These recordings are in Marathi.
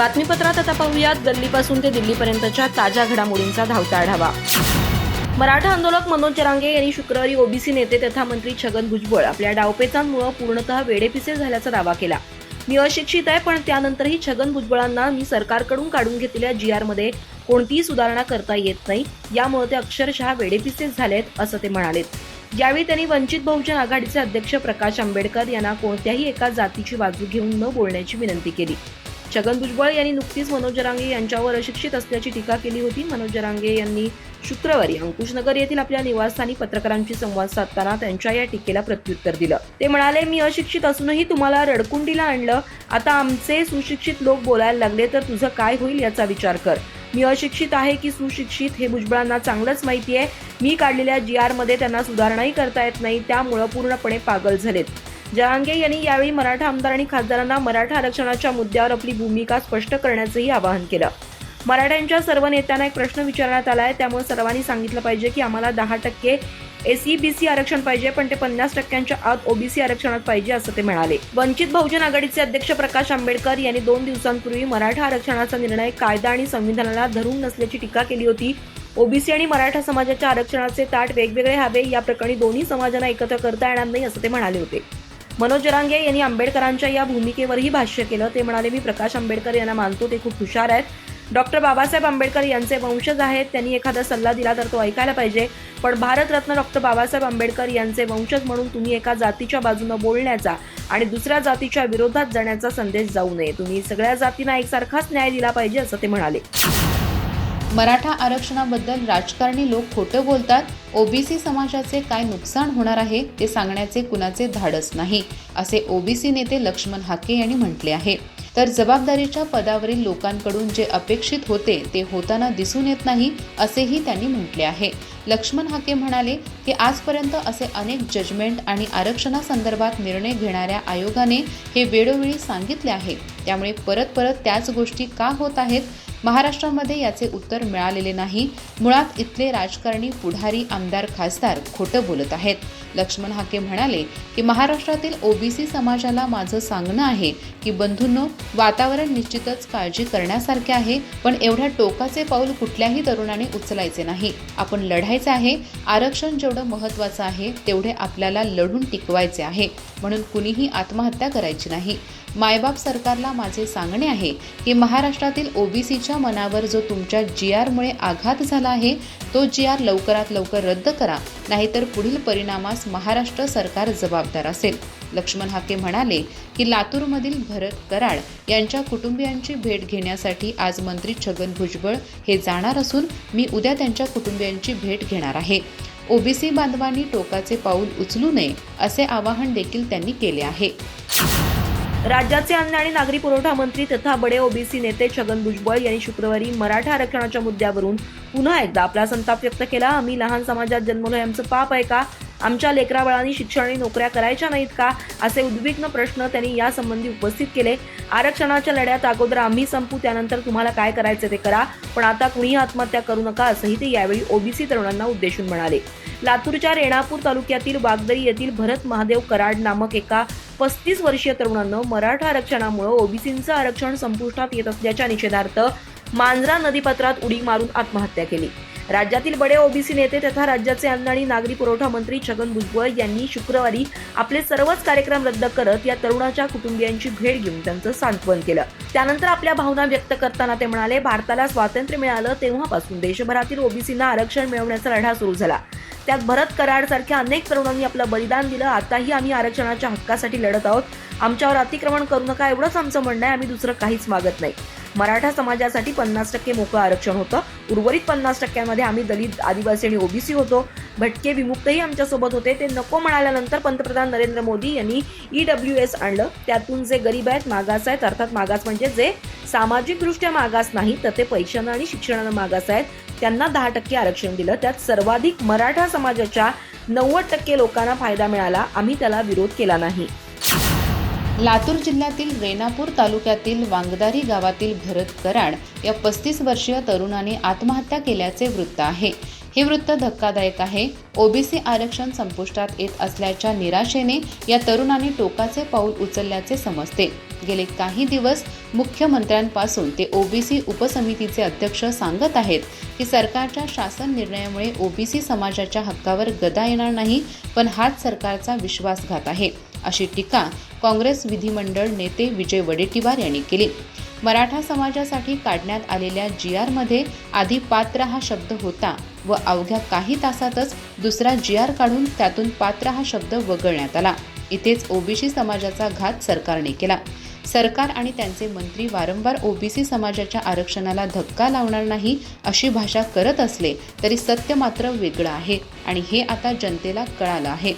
बातमीपत्रात आता पाहूयात. गल्लीपासून ते दिल्लीपर्यंतच्या ताज्या घडामोडींचा धावता आढावा. मराठा आंदोलक मनोज जरांगे यांनी शुक्रवारी ओबीसी नेते तथा मंत्री छगन भुजबळ आपल्या डावपेचांमुळे पूर्णतः वेडेपिसे झाल्याचा दावा केला. मी अशिक्षित आहे पण त्यानंतरही छगन भुजबळांना मी सरकारकडून काढून घेतलेल्या जी आरमध्ये कोणतीही सुधारणा करता येत नाही. यामुळे ते अक्षरशः वेडेपिसेच झालेत असं ते म्हणालेत. यावेळी त्यांनी वंचित बहुजन आघाडीचे अध्यक्ष प्रकाश आंबेडकर यांना कोणत्याही एका जातीची बाजू घेऊन न बोलण्याची विनंती केली. छगन भुजबळ यांनी नुकतीच मनोज जरांगे यांच्यावर अशिक्षित असल्याची टीका केली होती. मनोज जरांगे यांनी शुक्रवारी अंकुशनगर येथील आपल्या निवासस्थानी पत्रकारांशी संवाद साधताना त्यांच्या या टीकेला प्रत्युत्तर दिलं. ते म्हणाले मी अशिक्षित असूनही तुम्हाला रडकुंडीला आणलं. आता आमचे सुशिक्षित लोक बोलायला लागले तर तुझं काय होईल याचा विचार कर. मी अशिक्षित आहे की सुशिक्षित हे भुजबळांना चांगलंच माहिती आहे. मी काढलेल्या जी मध्ये त्यांना सुधारणाही करता येत नाही. त्यामुळं पूर्णपणे पागल झालेत. जहांगीर यांनी यावेळी मराठा आमदार आणि खासदारांना मराठा आरक्षणाच्या मुद्द्यावर आपली भूमिका स्पष्ट करण्याचंही आवाहन केलं. मराठ्यांच्या सर्व नेत्यांना एक प्रश्न विचारण्यात आला आहे त्यामुळे सर्वांनी सांगितलं पाहिजे की आम्हाला दहा टक्के एसई बी सी आरक्षण पाहिजे पण ते पन्नास टक्क्यांच्या आत ओबीसी आरक्षणात पाहिजे असं ते म्हणाले. वंचित बहुजन आघाडीचे अध्यक्ष प्रकाश आंबेडकर यांनी दोन दिवसांपूर्वी मराठा आरक्षणाचा निर्णय कायदा आणि संविधानाला धरून नसल्याची टीका केली होती. ओबीसी आणि मराठा समाजाच्या आरक्षणाचे ताट वेगवेगळे हवे या प्रकरणी दोन्ही समाजांना एकत्र करता येणार नाही असं ते म्हणाले होते. मनोज जरांगे यांनी आंबेडकरांच्या या भूमिकेवरही भाष्य केलं. ते म्हणाले मी प्रकाश आंबेडकर यांना मानतो ते खूप हुशार आहेत. डॉक्टर बाबासाहेब आंबेडकर यांचे वंशज आहेत. त्यांनी एखादा सल्ला दिला तर तो ऐकायला पाहिजे. पण भारतरत्न डॉक्टर बाबासाहेब आंबेडकर यांचे वंशज म्हणून तुम्ही एका जातीच्या बाजूनं बोलण्याचा आणि दुसऱ्या जातीच्या विरोधात जाण्याचा संदेश जाऊ नये. तुम्ही सगळ्या जातींना एकसारखाच न्याय दिला पाहिजे असं ते म्हणाले. मराठा आरक्षणाबद्दल राजकारणी लोक खोटं बोलतात ओबीसी समाजाचे काय नुकसान होणार आहे ते सांगण्याचे कुणाचे धाडस नाही असे ओबीसी नेते लक्ष्मण हाके यांनी म्हटले आहे. तर जबाबदारीच्या पदावरील लोकांकडून जे अपेक्षित होते ते होताना दिसून येत नाही असेही त्यांनी म्हटले आहे. लक्ष्मण हाके म्हणाले की आजपर्यंत असे अनेक जजमेंट आणि आरक्षणासंदर्भात निर्णय घेणाऱ्या आयोगाने हे वेळोवेळी सांगितले आहे. त्यामुळे परत परत त्याच गोष्टी का होत आहेत महाराष्ट्रामध्ये याचे उत्तर मिळालेले नाही. मुळात इथले राजकारणी पुढारी आमदार खासदार खोटं बोलत आहेत. लक्ष्मण हाके म्हणाले की महाराष्ट्रातील ओबीसी समाजाला माझं सांगणं आहे की बंधूंनो वातावरण निश्चितच काळजी करण्यासारखे आहे पण एवढ्या टोकाचे पाऊल कुठल्याही तरुणाने उचलायचे नाही. आपण लढायचं आहे आरक्षण जेवढं महत्त्वाचं आहे तेवढे आपल्याला लढून टिकवायचे आहे. म्हणून कुणीही आत्महत्या करायची नाही. मायबाप सरकारला माझे सांगणे आहे की महाराष्ट्रातील ओबीसीच्या तुमच्या मनावर जो तुमच्या जी आरमुळे आघात झाला आहे तो जी आर लवकरात लवकर रद्द करा. नाहीतर पुढील परिणामास महाराष्ट्र सरकार जबाबदार असेल. लक्ष्मण हाके म्हणाले की लातूरमधील भरत कराड यांच्या कुटुंबियांची भेट घेण्यासाठी आज मंत्री छगन भुजबळ हे जाणार असून मी उद्या त्यांच्या कुटुंबियांची भेट घेणार आहे. ओबीसी बांधवांनी टोकाचे पाऊल उचलू नये असे आवाहन देखील त्यांनी केले आहे. राज्याचे अन्न आणि नागरी पुरवठा मंत्री तथा बडे ओबीसी नेते छगन भुजबळ यांनी शुक्रवारी मराठा आरक्षणाच्या मुद्द्यावरून पुन्हा एकदा आपला संताप व्यक्त केला. आम्ही लहान समाजात जन्मलो आमचं पाप आहे का? आमच्या लेकराबाळांनी शिक्षण आणि नोकऱ्या करायच्या नाहीत का? असे उद्विग्न प्रश्न त्यांनी यासंबंधी उपस्थित केले. आरक्षणाच्या लढ्यात अगोदर आम्ही संपू त्यानंतर तुम्हाला काय करायचं ते करा. पण आता कुणीही आत्महत्या करू नका असंही ते यावेळी ओबीसी तरुणांना उद्देशून म्हणाले. लातूरच्या रेणापूर तालुक्यातील वागदरी येथील भरत महादेव कराड नामक एका पस्तीस वर्षीय तरुणानं मराठा आरक्षणामुळे ओबीसींचं आरक्षण संपुष्टात येत असल्याच्या निषेधार्थ मांजरा नदीपात्रात उडी मारून आत्महत्या केली. राज्यातील बडे ओबीसी नेते तथा राज्याचे अन्न आणि नागरी पुरवठा मंत्री छगन भुजबळ यांनी शुक्रवारी आपले सर्वच कार्यक्रम रद्द करत या तरुणाच्या कुटुंबियांची भेट घेऊन त्यांचं सांत्वन केलं. त्यानंतर आपल्या भावना व्यक्त करताना ते म्हणाले भारताला स्वातंत्र्य मिळालं तेव्हापासून देशभरातील ओबीसींना आरक्षण मिळवण्याचा लढा सुरू झाला. त्यात भरत कराड सारख्या अनेक तरुणांनी आपलं बलिदान दिलं. आताही आम्ही आरक्षणाच्या हक्कासाठी लढत आहोत. आमच्यावर अतिक्रमण करू नका. एवढंच आमचं म्हणणं आहे. आम्ही दुसरं काहीच मागत नाही. मराठा समाजासाठी पन्नास टक्के मोकळं आरक्षण होतं. उर्वरित पन्नास टक्क्यांमध्ये आम्ही दलित आदिवासी आणि ओबीसी होतो. भटके विमुक्तही आमच्यासोबत होते. ते नको म्हणाल्यानंतर पंतप्रधान नरेंद्र मोदी यांनी ई डब्ल्यू एस आणलं. त्यातून जे गरीब आहेत मागास आहेत अर्थात मागास म्हणजे जे सामाजिकदृष्ट्या मागास नाही तर ते पैशानं आणि शिक्षणानं मागास आहेत. त्यांना दहा टक्के आरक्षण दिलं. त्यात सर्वाधिक मराठा समाजाच्या नव्वद टक्के लोकांना फायदा मिळाला. आम्ही त्याला विरोध केला नाही. लातूर जिल्ह्यातील रेणापूर तालुक्यातील वांगदारी गावातील भरत कराड या पस्तीस वर्षीय तरुणाने आत्महत्या केल्याचे वृत्त आहे. हे वृत्त धक्कादायक आहे. ओबीसी आरक्षण संपुष्टात येत असल्याच्या निराशेने या तरुणाने टोकाचे पाऊल उचलल्याचे समजते. गेले काही दिवस मुख्यमंत्र्यांपासून ते ओबीसी उपसमितीचे अध्यक्ष सांगत आहेत की सरकारच्या शासन निर्णयामुळे ओबीसी समाजाच्या हक्कावर गदा येणार नाही पण हाच सरकारचा विश्वासघात आहे. अशी टीका काँग्रेस विधिमंडळ नेते विजय वडेट्टीवार यांनी केली. मराठा समाजासाठी काढण्यात आलेल्या जी आरमध्ये आधी पात्र हा शब्द होता व अवघ्या काही तासातच दुसरा जी आर काढून त्यातून पात्र हा शब्द वगळण्यात आला. इथेच ओबीसी समाजाचा घात सरकारने केला. सरकार आणि त्यांचे मंत्री वारंवार ओबीसी समाजाच्या आरक्षणाला धक्का लावणार नाही अशी भाषा करत असले तरी सत्य मात्र वेगळं आहे आणि हे आता जनतेला कळालं आहे.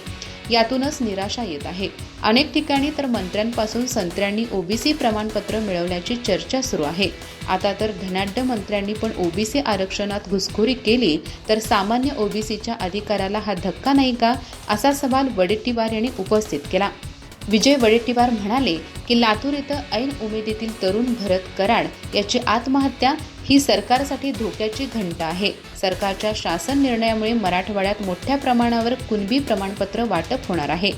यातूनच निराशा येत आहे. अनेक ठिकाणी तर मंत्र्यांपासून संत्र्यांनी ओबीसी प्रमाणपत्र मिळवण्याची चर्चा सुरू आहे. आता तर धनाढ्य मंत्र्यांनी पण ओबीसी आरक्षणात घुसखोरी केली तर सामान्य ओबीसीच्या अधिकाराला हा धक्का नाही का? असा सवाल वडेट्टीवार यांनी उपस्थित केला. विजय वडेट्टीवार म्हणाले की लातूर इथं ऐन उमेदीतील तरुण भरत कराड याची आत्महत्या ही सरकारसाठी धोक्याची घंटा आहे. सरकारच्या शासन निर्णयामुळे मराठवाड्यात मोठ्या प्रमाणावर कुणबी प्रमाणपत्र वाटप होणार आहे.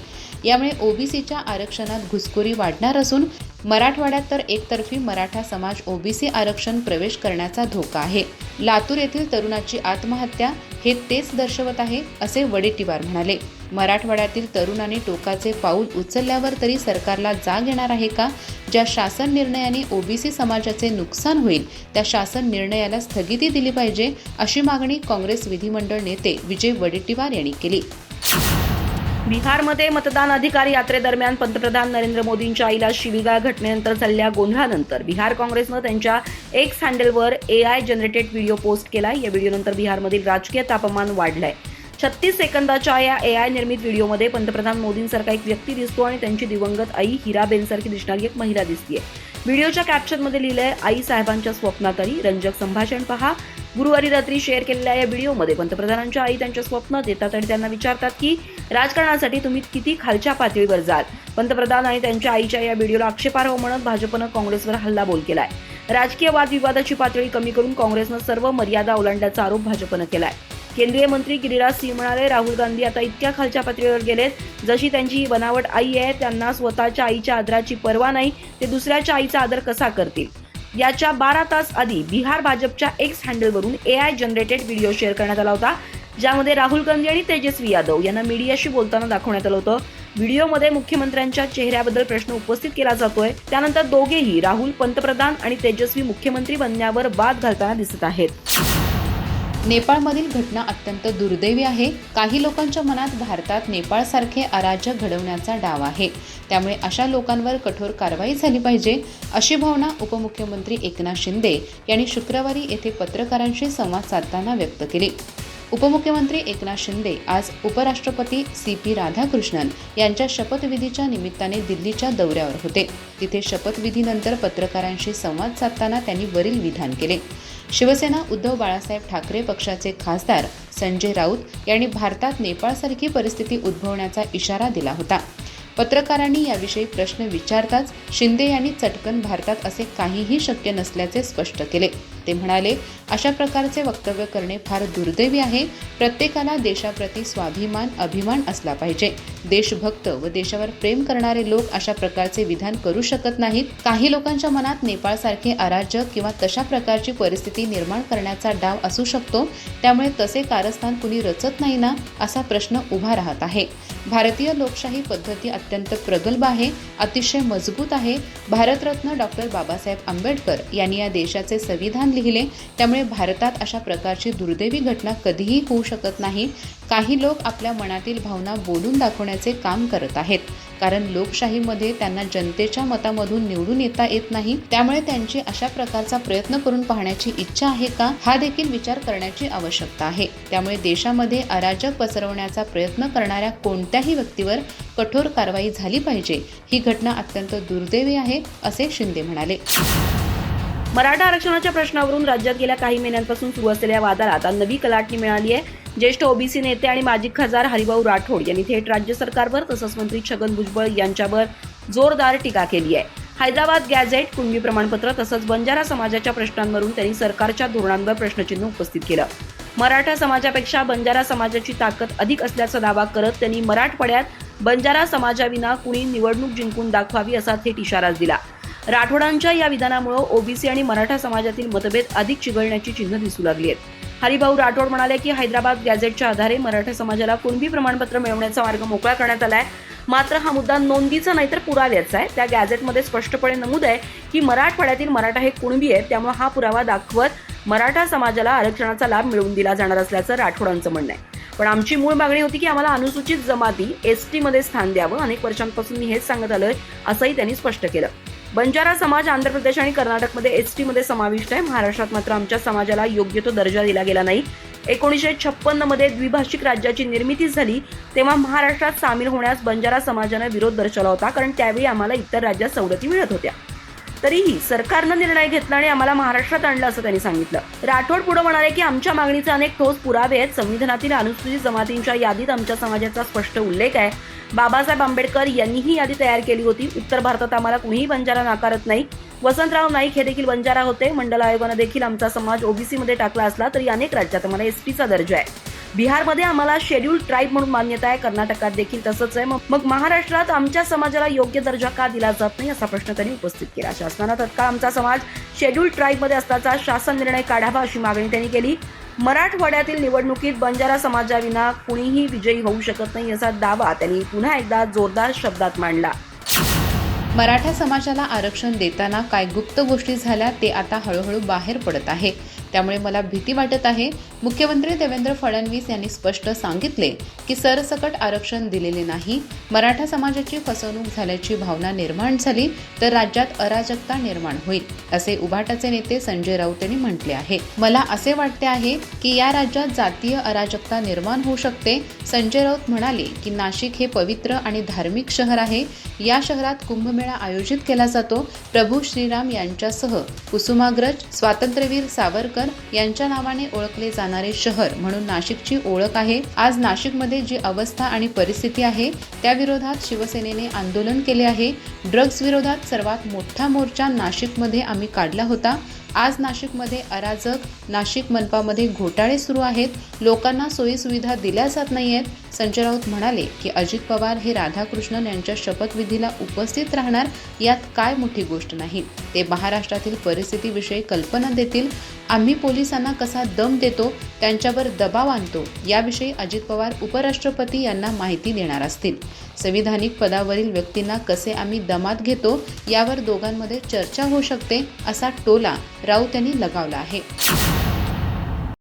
यामुळे ओबीसीच्या आरक्षणात घुसखोरी वाढणार असून मराठवाड्यात तर एकतर्फी मराठा समाज ओबीसी आरक्षण प्रवेश करण्याचा धोका आहे. लातूर येथील तरुणाची आत्महत्या हे तेच दर्शवत आहे असे वडेट्टीवार म्हणाले. मराठवाड्यातील तरुणांनी टोकाचे पाऊल उचलल्यावर तरी सरकारला जाग येणार आहे का? ज्या शासन निर्णयाने ओबीसी समाजाचे नुकसान होईल त्या शासन निर्णयाला स्थगिती दिली पाहिजे अशी मागणी काँग्रेस विधिमंडळ नेते विजय वडेट्टीवार यांनी केली. बिहारमध्ये मतदान अधिकार यात्रेदरम्यान पंतप्रधान नरेंद्र मोदींच्या आईला शिवीगाळ घटनेनंतर झालेल्या गोंधळानंतर बिहार काँग्रेसनं त्यांच्या एक्स हँडलवर A I generated video post केला. या व्हिडिओनंतर बिहारमधील राजकीय तापमान वाढलंय. छत्तीस सेकंदाच्या या ए आय निर्मित व्हिडिओमध्ये पंतप्रधान मोदींसारखा एक व्यक्ती दिसतो आणि त्यांची दिवंगत आई हिराबेनसारखी दिसणारी एक महिला दिसतीये. व्हिडिओच्या कॅप्शनमध्ये लिहिलंय आई साहेबांच्या स्वप्नातही रंजक संभाषण पहा. गुरुवारी रात्री शेअर केलेल्या या व्हिडिओमध्ये पंतप्रधानांच्या आई त्यांच्या स्वप्नात येतात आणि त्यांना विचारतात की राजकारणासाठी तुम्ही किती खालच्या पातळीवर जाल? पंतप्रधान आणि त्यांच्या आईच्या या व्हिडिओला आक्षेपार्ह म्हणत भाजपनं काँग्रेसवर हल्लाबोल केलाय. राजकीय वादविवादाची पातळी कमी करून काँग्रेसनं सर्व मर्यादा ओलांडल्याचा आरोप भाजपनं केलाय. केंद्रीय मंत्री गिरिराज सिंह म्हणाले राहुल गांधी आता इतक्या खालच्या पातळीवर गेलेत. जशी त्यांची ही बनावट आई आहे त्यांना स्वतःच्या आईच्या आदराची पर्वा नाही ते दुसऱ्याच्या आईचा आदर कसा करतील? याच्या बारा तास आधी बिहार भाजपच्या X हँडलवरून A I generated video share करण्यात आला होता. ज्यामध्ये राहुल गांधी आणि तेजस्वी यादव यांना मीडियाशी बोलताना दाखवण्यात आलं होतं. व्हिडिओमध्ये मुख्यमंत्र्यांच्या चेहऱ्याबद्दल प्रश्न उपस्थित केला जातोय. त्यानंतर दोघेही राहुल पंतप्रधान आणि तेजस्वी मुख्यमंत्री बनण्यावर बाद घालताना दिसत आहेत. नेपाळमधील घटना अत्यंत दुर्दैवी आहे. काही लोकांच्या मनात भारतात नेपाळसारखे अराजक घडवण्याचा डाव आहे. त्यामुळे अशा लोकांवर कठोर कारवाई झाली पाहिजे अशी भावना उपमुख्यमंत्री एकनाथ शिंदे यांनी शुक्रवारी येथे पत्रकारांशी संवाद साधताना व्यक्त केली. उपमुख्यमंत्री एकनाथ शिंदे आज उपराष्ट्रपती सी पी राधाकृष्णन यांच्या शपथविधीच्या निमित्ताने दिल्लीच्या दौऱ्यावर होते. तिथे शपथविधीनंतर पत्रकारांशी संवाद साधताना त्यांनी वरील विधान केले. शिवसेना उद्धव बाळासाहेब ठाकरे पक्षाचे खासदार संजय राऊत यांनी भारतात नेपाळसारखी परिस्थिती उद्भवण्याचा इशारा दिला होता. पत्रकारांनी याविषयी प्रश्न विचारताच शिंदे यांनी चटकन भारतात असे काहीही शक्य नसल्याचे स्पष्ट केले. ते म्हणाले अशा प्रकारचे वक्तव्य करणे फार दुर्दैवी आहे. प्रत्येकाला देशाप्रती स्वाभिमान अभिमान असला पाहिजे. देशभक्त व देशावर प्रेम करणारे लोक अशा प्रकारचे विधान करू शकत नाहीत. काही लोकांच्या मनात नेपाळसारखे अराजक किंवा तशा प्रकारची परिस्थिती निर्माण करण्याचा डाव असू शकतो. त्यामुळे तसे कारस्थान कुणी रचत नाही ना असा प्रश्न उभा राहत आहे. भारतीय लोकशाही पद्धती अत्यंत प्रगल्भ आहे अतिशय मजबूत आहे. भारतरत्न डॉक्टर बाबासाहेब आंबेडकर यांनी या देशाचे संविधान लिहिले. त्यामुळे भारतात अशा प्रकारची दुर्दैवी घटना कधीही होऊ शकत नाही. काही लोक आपल्या मनातील भावना बोलून दाखवण्याचे काम करत आहेत. कारण लोकशाहीमध्ये त्यांना जनतेच्या मतामधून निवडून येता येत नाही. त्यामुळे त्यांची अशा प्रकारचा प्रयत्न करून पाहण्याची इच्छा आहे का हा देखील विचार करण्याची आवश्यकता आहे. त्यामुळे देशामध्ये अराजक पसरवण्याचा प्रयत्न करणाऱ्या कोणत्याही व्यक्तीवर कठोर कारवाई झाली पाहिजे. ही घटना अत्यंत दुर्दैवी आहे असे शिंदे म्हणाले. मराठा आरक्षणाच्या प्रश्नावरून राज्यात गेल्या काही महिन्यांपासून सुरू असलेल्या वादाला आता नवी कलाटणी मिळाली आहे. ज्येष्ठ ओबीसी नेते आणि माजी खासदार हरिभाऊ राठोड यांनी थेट राज्य सरकारवर तसंच मंत्री छगन भुजबळ यांच्यावर जोरदार टीका केली आहे. हैदराबाद गॅझेट कुणबी प्रमाणपत्र तसंच बंजारा समाजाच्या प्रश्नांवरून त्यांनी सरकारच्या धोरणांवर प्रश्नचिन्ह उपस्थित केलं. मराठा समाजापेक्षा बंजारा समाजाची ताकद अधिक असल्याचा दावा करत त्यांनी मराठवाड्यात बंजारा समाजाविना कुणी निवडणूक जिंकून दाखवावी असा थेट इशाराच दिला. राठोडांच्या या विधानामुळे ओबीसी आणि मराठा समाजातील मतभेद अधिक चिघळण्याची चिन्ह दिसू लागली आहेत. हरिभाऊ राठोड म्हणाले की हैदराबाद गॅझेटच्या आधारे मराठा समाजाला कुणबी प्रमाणपत्र मिळवण्याचा मार्ग मोकळा करण्यात आला आहे मात्र हा मुद्दा नोंदीचा नाही तर पुराव्याचा आहे. त्या गॅझेटमध्ये स्पष्टपणे नमूद आहे की मराठवाड्यातील मराठा हे कुणबी आहेत त्यामुळे हा पुरावा दाखवत मराठा समाजाला आरक्षणाचा लाभ मिळवून दिला जाणार असल्याचं राठोडांचं म्हणणं आहे. पण आमची मूळ मागणी होती की आम्हाला अनुसूचित जमाती एस टीमध्ये स्थान द्यावं. अनेक वर्षांपासून मी हेच सांगत आलोय असंही त्यांनी स्पष्ट केलं. बंजारा समाज आंध्र प्रदेश आणि कर्नाटकमध्ये एस टीमध्ये समाविष्ट आहे. महाराष्ट्रात मात्र आमच्या समाजाला योग्य तो दर्जा दिला गेला नाही. एकोणीसशे छप्पन्नमध्ये द्विभाषिक राज्याची निर्मिती झाली तेव्हा महाराष्ट्रात सामील होण्यास बंजारा समाजानं विरोध दर्शवला होता कारण त्यावेळी आम्हाला इतर राज्यात सवलती मिळत होत्या. तरीही सरकारनं निर्णय घेतला आणि आम्हाला महाराष्ट्रात आणलं असं त्यांनी सांगितलं. राठोड पुढे म्हणाले की आमच्या मागणीचे अनेक ठोस पुरावे आहेत. संविधानातील अनुसूचित जमातींच्या यादीत आमच्या समाजाचा स्पष्ट उल्लेख आहे. बाबासाहेब आंबेडकर यांनी ही यादी तयार केली होती. उत्तर भारतात आम्हाला कुणीही बंजारा नाकारत नाही. वसंतराव नाईक हे देखील बंजारा होते. मंडल आयोगानं देखील आमचा समाज ओबीसीमध्ये टाकला असला तरी अनेक राज्यात आम्हाला एसटीचा दर्जा आहे. बिहारमध्ये आम्हाला शेड्यूल ट्राईब म्हणून मान्यता आहे. कर्नाटकात देखील तसंच आहे. मग मग महाराष्ट्रात आमच्या समाजाला योग्य दर्जा का दिला जात नाही असा प्रश्न त्यांनी उपस्थित केला. शासनानं तत्काळ आमचा समाज शेड्यूल ट्राईबमध्ये असल्याचा शासन निर्णय काढावा अशी मागणी त्यांनी केली. मराठवाड्यातील निवडणुकीत बंजारा समाजाविना कुणीही विजयी होऊ शकत नाही असा दावा त्यांनी पुन्हा एकदा जोरदार शब्दात मांडला. मराठा समाजाला आरक्षण देताना काय गुप्त गोष्टी झाल्या ते आता हळूहळू बाहेर पडत आहे. त्यामुळे मला भीती वाटत आहे. मुख्यमंत्री देवेंद्र फडणवीस यांनी स्पष्ट सांगितले की सरसकट आरक्षण दिलेले नाही. मराठा समाजाची फसवणूक झाल्याची भावना निर्माण झाली तर राज्यात अराजकता निर्माण होईल असे उभाटाचे नेते संजय राऊत यांनी म्हटले आहे. मला असे वाटते आहे की या राज्यात जातीय अराजकता निर्माण होऊ शकते. संजय राऊत म्हणाले की नाशिक हे पवित्र आणि धार्मिक शहर आहे. या शहरात कुंभमेळा आयोजित केला जातो. प्रभू श्रीराम यांच्यासह कुसुमाग्रज स्वातंत्र्यवीर सावरकर यांच्या नावाने ओळखले जाणारे शहर म्हणून नाशिकची ओळख आहे. आज नाशिकमध्ये जी अवस्था आणि परिस्थिती आहे त्याविरोधात शिवसेनेने आंदोलन केले आहे. ड्रग्ज विरोधात सर्वात मोठा मोर्चा नाशिकमध्ये आम्ही काढला होता. आज नाशिकमध्ये अराजक नाशिक मनपामध्ये घोटाळे सुरू आहेत. लोकांना सोयीसुविधा दिल्या जात नाही आहेत संजय राऊत म्हणाले की अजित पवार हे राधाकृष्णन यांच्या शपथविधीला उपस्थित राहणार यात काय मोठी गोष्ट नाही. ते महाराष्ट्रातील परिस्थितीविषयी कल्पना देतील. आम्ही पोलिसांना कसा दम देतो त्यांच्यावर दबाव आणतो याविषयी अजित पवार उपराष्ट्रपती यांना माहिती देणार असतील. संविधानिक पदावरील व्यक्तींना कसे आम्ही दमात घेतो यावर दोघांमध्ये चर्चा होऊ शकते असा टोला राऊत यांनी लगावला आहे.